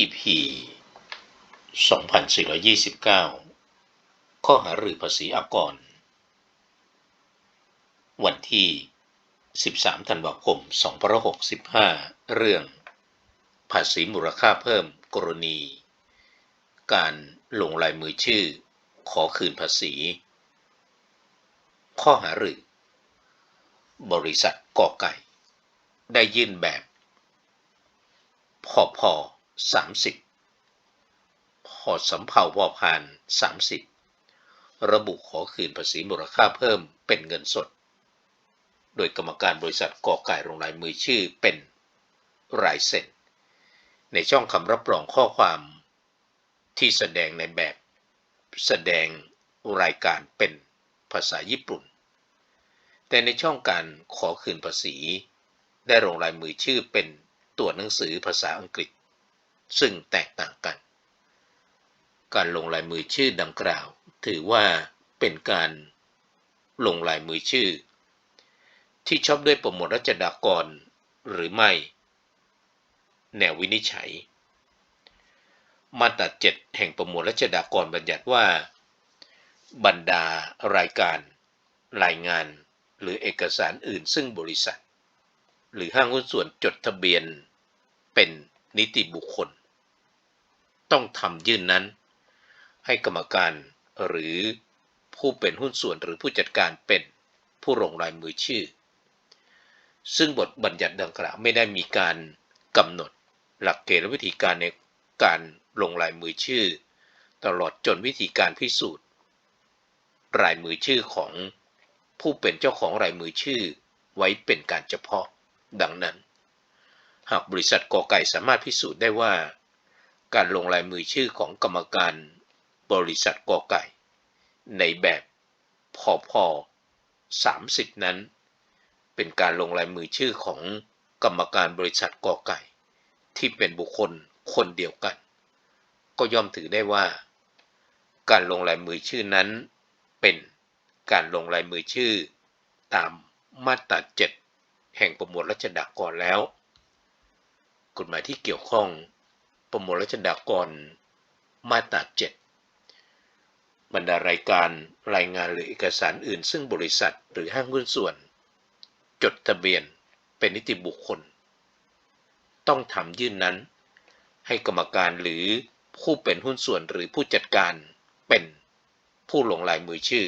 EP 2429 ข้อหารือภาษีอากร วันที่ 13 ธันวาคม 2565 เรื่อง ภาษีมูลค่าเพิ่มกรณี การลงลายมือชื่อ ขอคืนภาษี ข้อหารือบริษัทกอไก่ ได้ยื่นแบบพอพอ สามสิบพอสำเภาพอพานสามสิบระบุขอคืนภาษีมูลค่าเพิ่มเป็นเงินสด โดยกรรมการบริษัทก่อไก่ลงลายมือชื่อเป็นรายเซ็นในช่องคำรับรองข้อความที่แสดงในแบบแสดงรายการเป็นภาษาญี่ปุ่น แต่ในช่องการขอคืนภาษี ได้ลงลายมือชื่อเป็นตัวหนังสือภาษาอังกฤษ ซึ่งแตกต่างกัน การลงลายมือชื่อดังกล่าว ถือว่าเป็นการลงลายมือชื่อ ที่ชอบด้วยประมวลรัชดากรหรือไม่ แนววินิจฉัย มาตราเจ็ดแห่งประมวลรัชดากรบัญญัติว่า บรรดารายการ รายงาน หรือเอกสารอื่นซึ่งบริษัท หรือห้างหุ้นส่วนจดทะเบียนเป็นนิติบุคคล ต้องทำยื่นนั้น ให้กรรมการหรือผู้เป็นหุ้นส่วนหรือผู้จัดการเป็นผู้ลงลายมือชื่อ ซึ่งบทบัญญัติดังกล่าวไม่ได้มีการกำหนดหลักเกณฑ์และวิธีการในการลงลายมือชื่อ ตลอดจนวิธีการพิสูจน์ลายมือชื่อของผู้เป็นเจ้าของลายมือชื่อไว้เป็นการเฉพาะ ดังนั้น หากบริษัทกอไก่สามารถพิสูจน์ได้ว่า การลงลายมือชื่อของกรรมการบริษัทกอไก่ ในแบบพอพอ30 นั้น เป็นการลงลายมือชื่อของกรรมการบริษัทกอไก่ ที่เป็นบุคคลคนเดียวกัน ก็ย่อมถือได้ว่า การลงลายมือชื่อนั้น เป็นการลงลายมือชื่อ ตามมาตรา7แห่งประมวลรัชดากรแล้ว กฎหมายที่เกี่ยวข้อง ประมวลรัชดากร มาตรา7บรรดารายการรายงานหรือเอกสารอื่น ซึ่งบริษัทหรือห้างหุ้นส่วน จดทะเบียนเป็นนิติบุคคล ต้องทำยื่นนั้น ให้กรรมการหรือผู้เป็นหุ้นส่วนหรือผู้จัดการเป็นผู้ลงลายมือชื่อ